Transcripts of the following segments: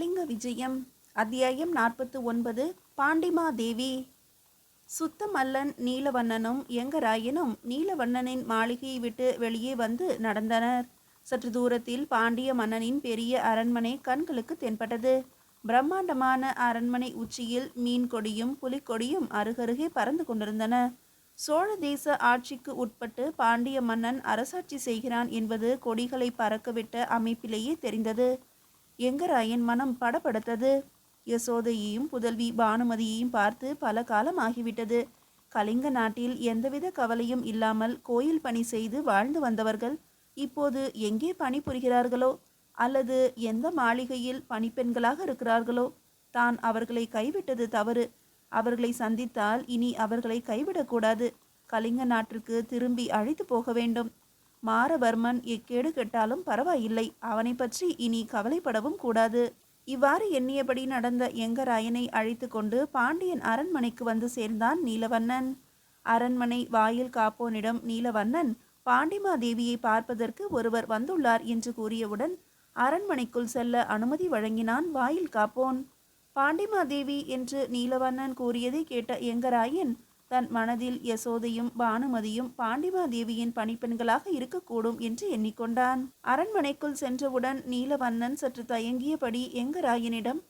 கலிங்க விஜயம் அத்தியாயம் நாற்பத்து ஒன்பது பாண்டிமாதேவி. சுத்தமல்லன் நீலவண்ணனும் எங்கராயனும் நீலவண்ணனின் மாளிகையை விட்டு வெளியே வந்து நடந்தனர். சற்று தூரத்தில் பாண்டிய மன்னனின் பெரிய அரண்மனை கண்களுக்கு தென்பட்டது. பிரம்மாண்டமான அரண்மனை உச்சியில் மீன் கொடியும் புலிக்கொடியும் அருகருகே பறந்து கொண்டிருந்தன. சோழ தேச ஆட்சிக்கு உட்பட்டு பாண்டிய மன்னன் அரசாட்சி செய்கிறான் என்பது கொடிகளை பறக்கவிட்ட அமைப்பிலேயே தெரிந்தது. எங்கராயன் மனம் படப்படுத்தது யசோதையையும் புதல்வி பானுமதியையும் பார்த்து பல காலம் ஆகிவிட்டது. கலிங்க நாட்டில் எந்தவித கவலையும் இல்லாமல் கோயில் பணி செய்து வாழ்ந்து வந்தவர்கள் இப்போது எங்கே பணிபுரிகிறார்களோ அல்லது எந்த மாளிகையில் பணிப்பெண்களாக இருக்கிறார்களோ? தான் அவர்களை கைவிட்டது தவறு. அவர்களை சந்தித்தால் இனி அவர்களை கைவிடக்கூடாது. கலிங்க நாட்டிற்கு திரும்பி அழைத்து போக வேண்டும். மாரவர்மன் எக்கேடு கெட்டாலும் பரவாயில்லை. அவனை பற்றி இனி கவலைப்படவும் கூடாது. இவ்வாறு எண்ணியபடி நடந்த எங்கராயனை அழைத்து கொண்டு பாண்டியன் அரண்மனைக்கு வந்து சேர்ந்தான் நீலவண்ணன். அரண்மனை வாயில் காப்போனிடம் நீலவண்ணன் பாண்டிமாதேவியை பார்ப்பதற்கு ஒருவர் வந்துள்ளார் என்று கூறியவுடன் அரண்மனைக்குள் செல்ல அனுமதி வழங்கினான் வாயில் காப்போன். பாண்டிமாதேவி என்று நீலவண்ணன் கூறியதை கேட்ட எங்கராயன் தன் மனதில் யசோதையும் பானுமதியும் பாண்டிமாதேவியின் பணிப்பெண்களாக இருக்கக்கூடும் என்று எண்ணிக்கொண்டான். அரண்மனைக்குள் சென்றவுடன் நீலவண்ணன் சற்று தயங்கியபடி எங்கராயனிடம்?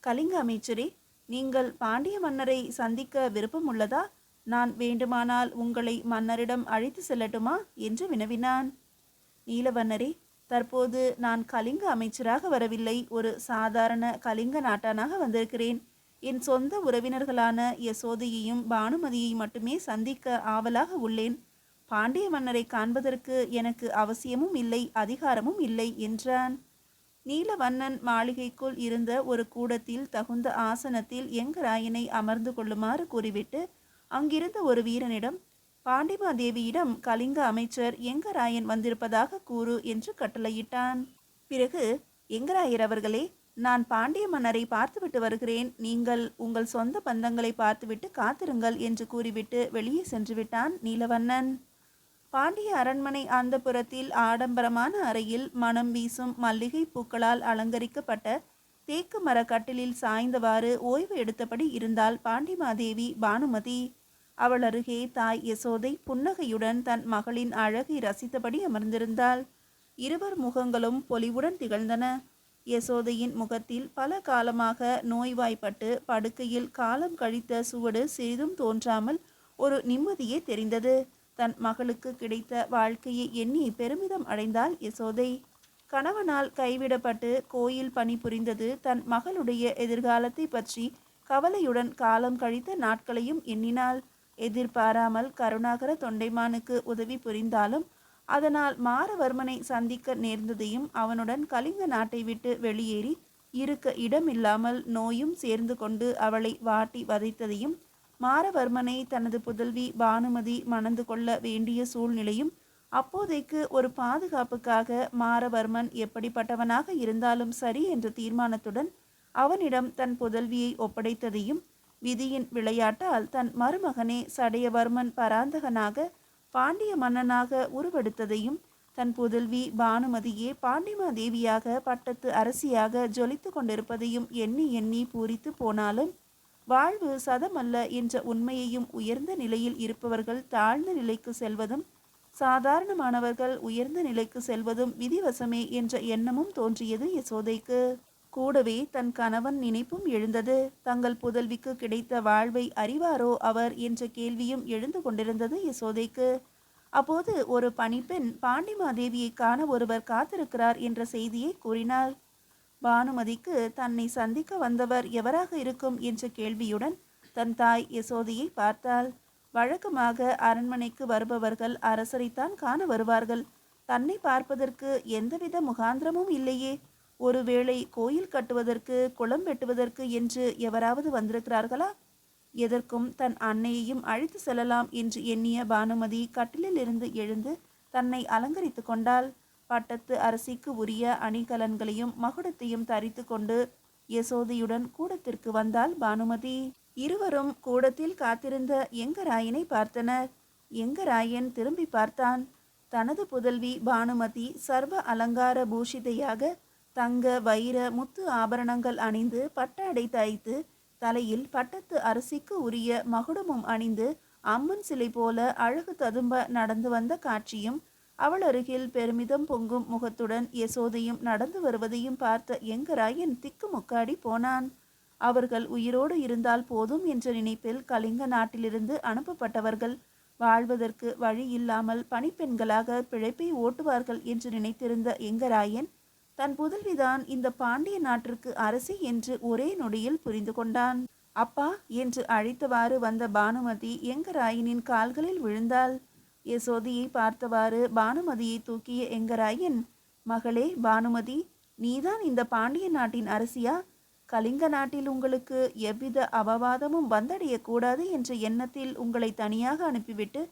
கலிங்க அமைச்சரே நீங்கள் பாண்டிய மன்னரை சந்திக்க விருப்பம் உள்ளதா நான் வேண்டுமானால் உங்களை மன்னரிடம் அழைத்து செல்லட்டுமா? என்று வினவினான். நீலவண்ணரே தற்போது நான் கலிங்க அமைச்சராக வரவில்லை. ஒரு சாதாரண கலிங்க நாட்டானாக வந்திருக்கிறேன். என் சொந்த உறவினர்களான யசோதையையும் பானுமதியையும் மட்டுமே சந்திக்க ஆவலாக உள்ளேன். பாண்டிய மன்னரை காண்பதற்கு எனக்கு அவசியமும் இல்லை அதிகாரமும் இல்லை என்றான். நீலவண்ணன் மாளிகைக்குள் இருந்த ஒரு கூடத்தில் தகுந்த ஆசனத்தில் எங்கராயனை அமர்ந்து கொள்ளுமாறு கூறிவிட்டு அங்கிருந்த ஒரு வீரனிடம் பாண்டிமாதேவியிடம் கலிங்க அமைச்சர் எங்கராயன் வந்திருப்பதாக கூறு என்று கட்டளையிட்டான். பிறகு எங்கராயர் அவர்களே நான் பாண்டிய மன்னரை பார்த்துவிட்டு வருகிறேன். நீங்கள் உங்கள் சொந்த பந்தங்களை பார்த்துவிட்டு காத்திருங்கள் என்று கூறிவிட்டு வெளியே சென்று விட்டான் நீலவண்ணன். பாண்டிய அரண்மனை அந்த புறத்தில் ஆடம்பரமான அறையில் மனம் வீசும் மல்லிகை பூக்களால் அலங்கரிக்கப்பட்ட தேக்கு மர கட்டிலில் சாய்ந்தவாறு ஓய்வு எடுத்தபடி இருந்தால் பாண்டிமாதேவி பானுமதி. அவள் அருகே தாய் யசோதை புன்னகையுடன் தன் மகளின் அழகை ரசித்தபடி அமர்ந்திருந்தாள். இருவர் முகங்களும் பொலிவுடன் திகழ்ந்தன. யசோதையின் முகத்தில் பல காலமாக நோய்வாய்ப்பட்டு படுக்கையில் காலம் கழித்த சுவடு சிறிதும் தோன்றாமல் ஒரு நிம்மதியே தெரிந்தது. தன் மகளுக்கு கிடைத்த வாழ்க்கையை எண்ணி பெருமிதம் அடைந்தாள் யசோதை. கணவனால் கைவிடப்பட்டு கோயில் பணிபுரிந்தது தன் மகளுடைய எதிர்காலத்தை பற்றி கவலையுடன் காலம் கழித்த நாட்களையும் எண்ணினாள். எதிர்பாராமல் கருணாகர தொண்டைமானுக்கு உதவி புரிந்தாலும் அதனால் மாரவர்மனை சந்திக்க நேர்ந்ததையும் அவனுடன் கலிங்க நாட்டை விட்டு வெளியேறி இருக்க இடமில்லாமல் நோயும் சேர்ந்து கொண்டு அவளை வாட்டி வதைத்ததையும் மாரவர்மனை தனது புதல்வி பானுமதி மணந்து கொள்ள வேண்டிய சூழ்நிலையும் அப்போதைக்கு ஒரு பாதுகாப்புக்காக மாரவர்மன் எப்படிப்பட்டவனாக இருந்தாலும் சரி என்ற தீர்மானத்துடன் அவனிடம் தன் புதல்வியை ஒப்படைத்ததையும் விதியின் விளையாட்டால் தன் மருமகனே சடையவர்மன் பராந்தகனாக பாண்டிய மன்னனாக உருவெடுத்ததையும் தன் புதல்வி பானுமதியே பாண்டிமா தேவியாக பட்டத்து அரசியாக ஜொலித்து கொண்டிருப்பதையும் எண்ணி எண்ணி பூரித்து போனாலும் வாழ்வு சதமல்ல என்ற உண்மையையும் உயர்ந்த நிலையில் இருப்பவர்கள் தாழ்ந்த நிலைக்கு செல்வதும் சாதாரணமானவர்கள் உயர்ந்த நிலைக்கு செல்வதும் விதிவசமே என்ற எண்ணமும் தோன்றியது யசோதைக்கு. கூடவே தன் கணவன் நினைப்பும் எழுந்தது. தங்கள் புதல்விக்கு கிடைத்த வாழ்வை அறிவாரோ அவர் என்ற கேள்வியும் எழுந்து கொண்டிருந்தது யசோதைக்கு. அப்போது ஒரு பணிப்பெண் பாண்டிமாதேவியை காண ஒருவர் காத்திருக்கிறார் என்ற செய்தியை கூறினார் பானுமதிக்கு தன்னை சந்திக்க வந்தவர் எவராக இருக்கும் என்ற கேள்வியுடன் தன் தாய் யசோதையை பார்த்தாள். வழக்கமாக அரண்மனைக்கு வருபவர்கள் அரசரைத்தான் காண வருவார்கள். தன்னை பார்ப்பதற்கு எந்தவித முகாந்திரமும் இல்லையே. ஒருவேளை கோயில் கட்டுவதற்கு குளம் வெட்டுவதற்கு என்று எவராவது வந்திருக்கிறார்களா? எதற்கும் தன் அன்னையையும் அழைத்து செல்லலாம் என்று எண்ணிய பானுமதி கட்டிலில் இருந்து எழுந்து தன்னை அலங்கரித்து கொண்டால் பட்டத்து அரசிக்கு உரிய அணிகலன்களையும் மகுடத்தையும் தரித்து கொண்டு யசோதையுடன் கூடத்திற்கு வந்தாள் பானுமதி. இருவரும் கூடத்தில் காத்திருந்த எங்கராயனை பார்த்தனர். எங்கராயன் திரும்பி பார்த்தான். தனது புதல்வி பானுமதி சர்வ அலங்கார பூஷிதையாக தங்க வைர முத்து ஆபரணங்கள் அணிந்து பட்டாடை தைத்து தலையில் பட்டத்து அரசிக்கு உரிய மகுடமும் அணிந்து அம்மன் சிலை போல அழகு ததும்ப நடந்து வந்த காட்சியும் அவள் அருகில் பெருமிதம் பொங்கும் முகத்துடன் யசோதையும் நடந்து வருவதையும் பார்த்த எங்கராயன் திக்குமுக்காடி போனான். அவர்கள் உயிரோடு இருந்தால் போதும் என்ற நினைப்பில் கலிங்க நாட்டிலிருந்து அனுப்பப்பட்டவர்கள் வாழ்வதற்கு வழி இல்லாமல் பணிப்பெண்களாக பிழைப்பை ஓட்டுவார்கள் என்று நினைத்திருந்த எங்கராயன் தன் புதல்விதான் இந்த பாண்டிய நாட்டிற்கு அரசி என்று ஒரே நொடியில் புரிந்து கொண்டான். அப்பா என்று அழைத்தவாறு வந்த பானுமதி எங்கராயனின் கால்களில் விழுந்தாள். யசோதியை பார்த்தவாறு பானுமதியை தூக்கிய எங்கராயன் மகளே பானுமதி நீதான் இந்த பாண்டிய நாட்டின் அரசியா? கலிங்க நாட்டில் உங்களுக்கு எவ்வித அபவாதமும் வந்தடையக்கூடாது என்ற எண்ணத்தில் உங்களை தனியாக அனுப்பிவிட்டு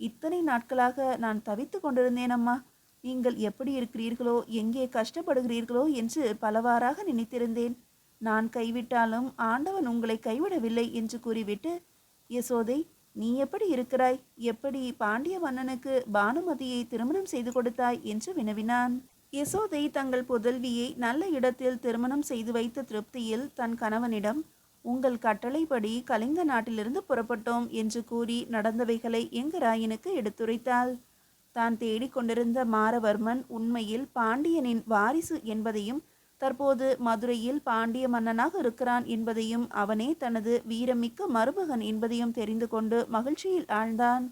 இத்தனை நாட்களாக நான் தவித்து கொண்டிருந்தேன் அம்மா நீங்கள் எப்படி இருக்கிறீர்களோ எங்கே கஷ்டப்படுகிறீர்களோ என்று பலவாறாக நினைத்திருந்தேன். நான் கைவிட்டாலும் ஆண்டவன் உங்களை கைவிடவில்லை என்று கூறிவிட்டு யசோதை நீ எப்படி இருக்கிறாய்? எப்படி பாண்டிய மன்னனுக்கு பானுமதியை திருமணம் செய்து கொடுத்தாய்? என்று வினவினான். யசோதை தங்கள் புதல்வியை நல்ல இடத்தில் திருமணம் செய்து வைத்த திருப்தியில் தன் கணவனிடம் உங்கள் கட்டளைப்படி கலிங்க நாட்டிலிருந்து புறப்பட்டோம் என்று கூறி நடந்தவைகளை எங்கராயனுக்கு எடுத்துரைத்தாள். தான் தேடிக்கொண்டிருந்த மாரவர்மன் உண்மையில் பாண்டியனின் வாரிசு என்பதையும் தற்போது மதுரையில் பாண்டிய மன்னனாக இருக்கிறான் என்பதையும் அவனே தனது வீரமிக்க மருமகன் என்பதையும் தெரிந்து கொண்டு மகிழ்ச்சியில் ஆழ்ந்தான்.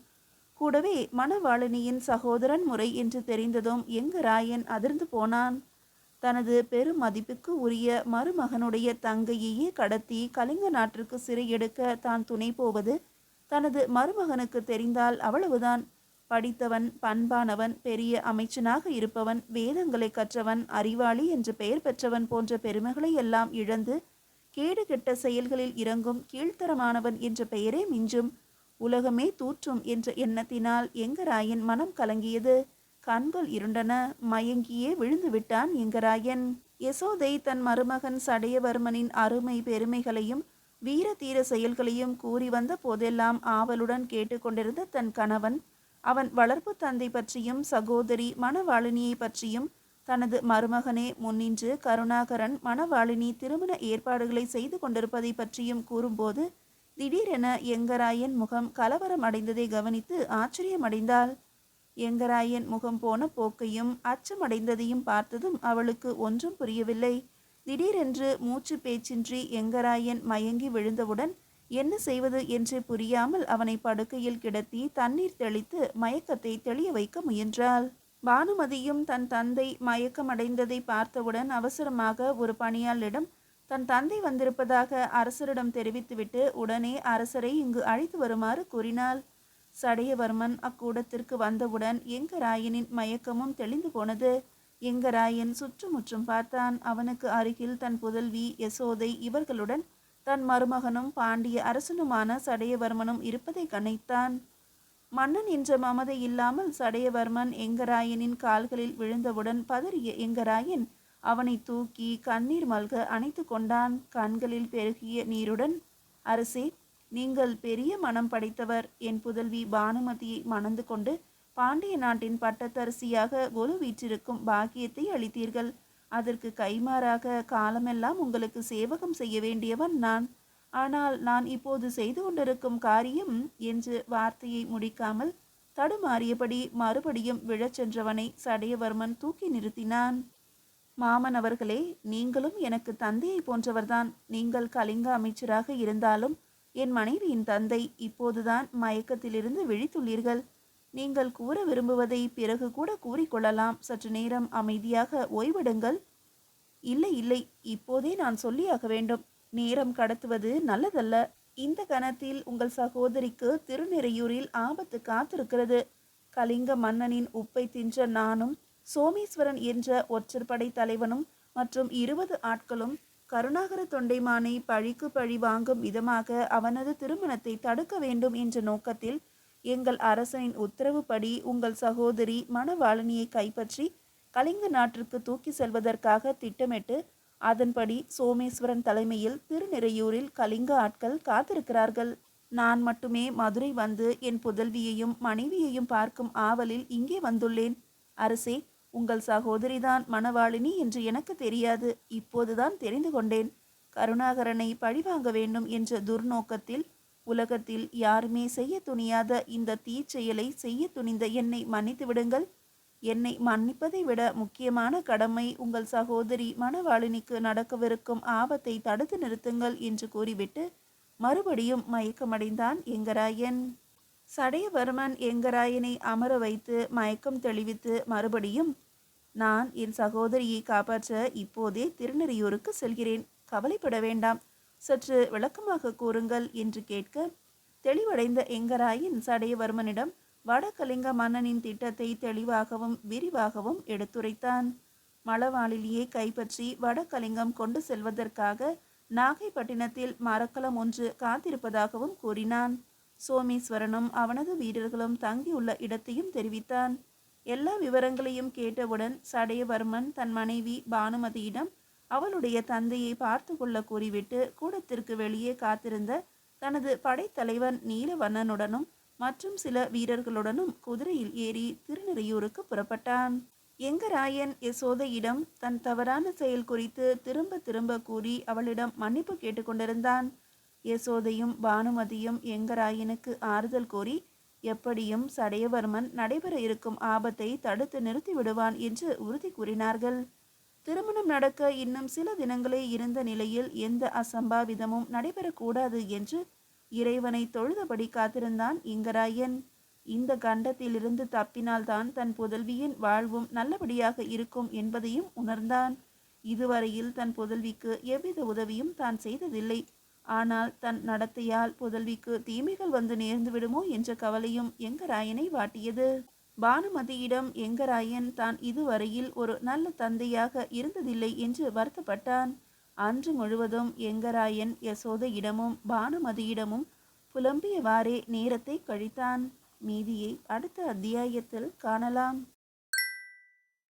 கூடவே மணவாளினியின் சகோதரன் முறை என்று தெரிந்ததும் எங்கராயன் அதிர்ந்து போனான். தனது பெரும் மதிப்புக்கு உரிய மருமகனுடைய தங்கையையே கடத்தி கலிங்க நாட்டிற்கு சிறை எடுக்க தான் துணை போவது தனது மருமகனுக்கு தெரிந்தால் அவ்வளவுதான். படித்தவன் பண்பானவன் பெரிய அமைச்சனாக இருப்பவன் வேதங்களை கற்றவன் அறிவாளி என்று பெயர் பெற்றவன் போன்ற பெருமைகளை எல்லாம் இழந்து கேடு கெட்ட செயல்களில் இறங்கும் கீழ்த்தரமானவன் என்ற பெயரே மிஞ்சும். உலகமே தூற்றும் என்ற எண்ணத்தினால் எங்கராயன் மனம் கலங்கியது. கண்கள் இருண்டன மயங்கியே விழுந்து விட்டான் எங்கராயன். யசோதை தன் மருமகன் சடையவர்மனின் அருமை பெருமைகளையும் வீர தீர செயல்களையும் கூறி வந்த போதெல்லாம் ஆவலுடன் கேட்டுக்கொண்டிருந்த தன் கணவன் அவன் வளர்ப்பு தந்தை பற்றியும் சகோதரி மணவாளினியை பற்றியும் தனது மருமகனே முன்னின்று கருணாகரன் மணவாளினி திருமண ஏற்பாடுகளை செய்து கொண்டிருப்பதை பற்றியும் கூறும்போது திடீரென எங்கராயன் முகம் கலவரம் அடைந்ததை கவனித்து ஆச்சரியமடைந்தாள். எங்கராயன் முகம் போன போக்கையும் அச்சமடைந்ததையும் பார்த்ததும் அவளுக்கு ஒன்றும் புரியவில்லை. திடீரென்று மூச்சு பேச்சின்றி எங்கராயன் மயங்கி விழுந்தவுடன் என்ன செய்வது என்று புரியாமல் அவனை படுக்கையில் கிடத்தி தண்ணீர் தெளித்து மயக்கத்தை தெளிய வைக்க முயன்றாள். பானுமதியும் தன் தந்தை மயக்கமடைந்ததை பார்த்தவுடன் அவசரமாக ஒரு பணியாளிடம் தன் தந்தை வந்திருப்பதாக அரசரிடம் தெரிவித்துவிட்டு உடனே அரசரை இங்கு அழைத்து வருமாறு கூறினாள். சடையவர்மன் அக்கூடத்திற்கு வந்தவுடன் எங்கராயனின் மயக்கமும் தெளிந்து போனது. எங்கராயன் சுற்றுமுற்றும் பார்த்தான். அவனுக்கு அருகில் தன் புதல்வி யசோதை இவர்களுடன் தன் மருமகனும் பாண்டிய அரசனுமான சடையவர்மனும் இருப்பதை கணைத்தான். மன்னன் என்ற மமதை இல்லாமல் சடையவர்மன் எங்கராயனின் கால்களில் விழுந்தவுடன் பதறிய எங்கராயன் அவனை தூக்கி கண்ணீர் மல்க அணைத்து கொண்டான். கண்களில் பெருகிய நீருடன் அரசே நீங்கள் பெரிய மனம் படைத்தவர் என் புதல்வி பானுமதியை மணந்து கொண்டு பாண்டிய நாட்டின் பட்டத்தரசியாக ஒலு வீற்றிருக்கும் பாக்கியத்தை அளித்தீர்கள். அதற்கு கைமாறாக காலமெல்லாம் உங்களுக்கு சேவகம் செய்ய வேண்டியவன் நான். ஆனால் நான் இப்போது செய்து கொண்டிருக்கும் காரியம் என்று வார்த்தையை முடிக்காமல் தடுமாறியபடி மறுபடியும் விழச் சென்றவனை சடையவர்மன் தூக்கி நிறுத்தினான். மாமன் அவர்களே நீங்களும் எனக்கு தந்தையை போன்றவர்தான். நீங்கள் கலிங்க அமைச்சராக இருந்தாலும் என் மனைவியின் தந்தை இப்போதுதான் மயக்கத்திலிருந்து விழித்துள்ளீர்கள். நீங்கள் கூற விரும்புவதை பிறகு கூட கூறிக்கொள்ளலாம். சற்று நேரம் அமைதியாக ஓய்விடுங்கள். இல்லை இல்லை இப்போதே நான் சொல்லியாக வேண்டும். நேரம் கடத்துவது நல்லதல்ல. இந்த கணத்தில் உங்கள் சகோதரிக்கு திருநெறையூரில் ஆபத்து காத்திருக்கிறது. கலிங்க மன்னனின் உப்பை தின்ற நானும் சோமேஸ்வரன் என்ற ஒற்றற்படை தலைவனும் மற்றும் இருபது ஆட்களும் கருணாகர தொண்டைமானை பழிக்கு பழி வாங்கும் விதமாக அவனது திருமணத்தை தடுக்க வேண்டும் என்ற நோக்கத்தில் எங்கள் அரசனின் உத்தரவுப்படி உங்கள் சகோதரி மணவாளனியை கைப்பற்றி கலிங்க நாட்டிற்கு தூக்கி செல்வதற்காக திட்டமிட்டு அதன்படி சோமேஸ்வரன் தலைமையில் திருநிறையூரில் கலிங்க ஆட்கள் காத்திருக்கிறார்கள். நான் மட்டுமே மதுரை வந்து என் புதல்வியையும் மனைவியையும் பார்க்கும் ஆவலில் இங்கே வந்துள்ளேன். அரசே உங்கள் சகோதரிதான் மணவாளினி என்று எனக்கு தெரியாது. இப்போதுதான் தெரிந்து கொண்டேன். கருணாகரனை பழிவாங்க வேண்டும் என்ற துர்நோக்கத்தில் உலகத்தில் யாருமே செய்ய துணியாத இந்த தீச்செயலை செய்ய துணிந்த என்னை மன்னித்து விடுங்கள். என்னை மன்னிப்பதை விட முக்கியமான கடமை உங்கள் சகோதரி மணவாளினிக்கு நடக்கவிருக்கும் ஆபத்தை தடுத்து நிறுத்துங்கள் என்று கூறிவிட்டு மறுபடியும் மயக்கமடைந்தான் எங்கராயன். சடையவர்மன் எங்கராயனை அமர வைத்து மயக்கம் தெளிவித்து மறுபடியும் நான் என் சகோதரியை காப்பாற்ற இப்போதே திருநெறியூருக்கு செல்கிறேன். கவலைப்பட வேண்டாம். சற்று விளக்கமாக கூறுங்கள் என்று கேட்க தெளிவடைந்த எங்கராயின் சடையவர்மனிடம் வடகலிங்க மன்னனின் திட்டத்தை தெளிவாகவும் விரிவாகவும் எடுத்துரைத்தான். மலவாளிலியை கைப்பற்றி வடகலிங்கம் கொண்டு செல்வதற்காக நாகைப்பட்டினத்தில் மரக்கலம் ஒன்று காத்திருப்பதாகவும் கூறினான். சோமேஸ்வரனும் அவனது வீரர்களும் தங்கியுள்ள இடத்தையும் தெரிவித்தான். எல்லா விவரங்களையும் கேட்டவுடன் சடையவர்மன் தன் மனைவி பானுமதியிடம் அவளுடைய தந்தையை பார்த்து கொள்ள கூறிவிட்டு கூடத்திற்கு வெளியே காத்திருந்த தனது படைத்தலைவன் நீலவண்ணனுடனும் மற்றும் சில வீரர்களுடனும் குதிரையில் ஏறி திருநெறியூருக்கு புறப்பட்டான். எங்கராயன் யசோதையிடம் தன் தவறான செயல் குறித்து திரும்ப திரும்ப கூறி அவளிடம் மன்னிப்பு கேட்டுக்கொண்டிருந்தான் யசோதையும் பானுமதியும் எங்கராயனுக்கு ஆறுதல் கூறி எப்படியும் சடையவர்மன் நடைபெற இருக்கும் ஆபத்தை தடுத்து நிறுத்தி விடுவான் என்று உறுதி கூறினார்கள். திருமணம் நடக்க இன்னும் சில தினங்களே இருந்த நிலையில் எந்த அசம்பாவிதமும் நடைபெறக்கூடாது என்று இறைவனை தொழுதபடி காத்திருந்தான் இங்கராயன். இந்த கண்டத்திலிருந்து தப்பினால்தான் தன் புதல்வியின் வாழ்வும் நல்லபடியாக இருக்கும் என்பதையும் உணர்ந்தான். இதுவரையில் தன் புதல்விக்கு எவ்வித உதவியும் தான் செய்ததில்லை. ஆனால் தன் நடத்தையால் புதல்விக்கு தீமைகள் வந்து நேர்ந்து விடுமோ என்ற கவலையும் எங்கராயனை வாட்டியது. பானுமதியிடம் எங்கராயன் தான் இதுவரையில் ஒரு நல்ல தந்தையாக இருந்ததில்லை என்று வருத்தப்பட்டான். அன்று முழுவதும் எங்கராயன் யசோதையிடமும் பானுமதியிடமும் புலம்பியவாறே நேரத்தை கழித்தான். மீதியை அடுத்த அத்தியாயத்தில் காணலாம்.